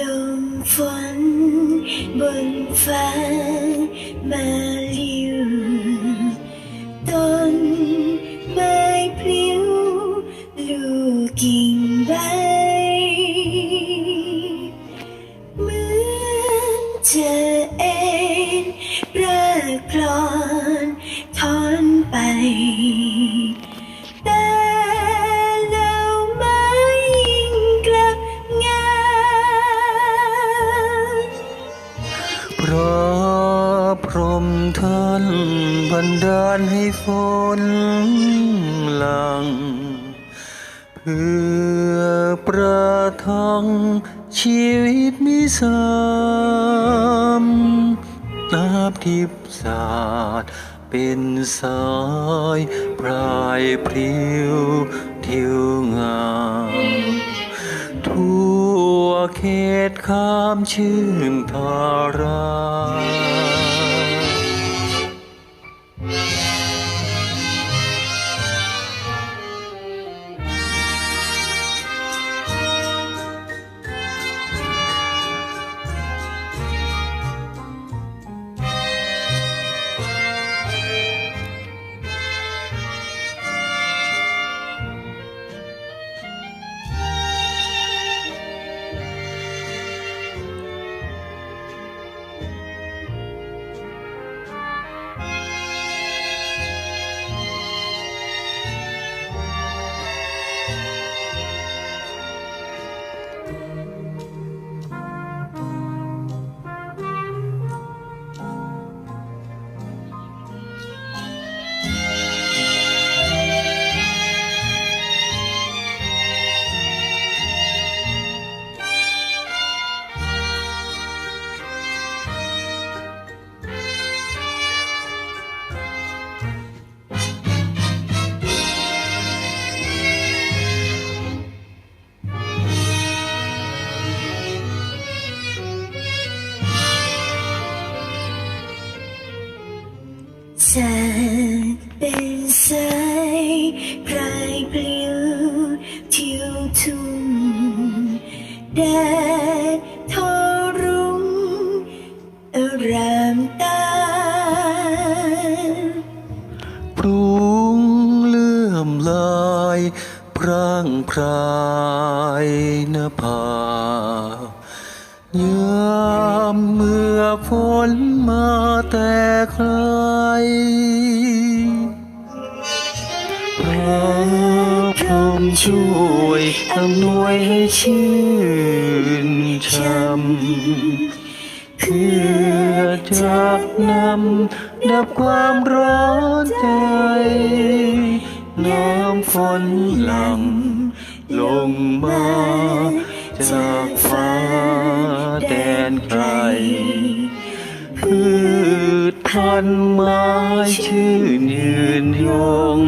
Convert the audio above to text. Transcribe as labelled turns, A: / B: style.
A: ลมฝนบนฟ้ามาลิวต้นไม้พลิ้วลูกกิ่งใบเหมือนเธอเองรักกลอนถอนไป น
B: ดาลให้ฝนหลัง เพื่อประทังชีวิตมิสามนับทิพย์ศาสตร์เป็นสายปลายพริ้วทิวงามทั่วเขตข้ามชื่นทารา
A: จากเป็นสายพรายปลิวทิวทุ่งแดดทอรุ่งอารามตา
B: ปรุงเลื่อมลายพร่างพรายนภายา มเมื่อฝนมาแต่ใครพระพรหมช่วยอำนวยให้ชื่นช่ำเพื่อจะนำดับความร้อนใจ น้ำฝนหลังลงมาจากฟ้า แดนไกลพืชพันไม้ชื่นยืนยง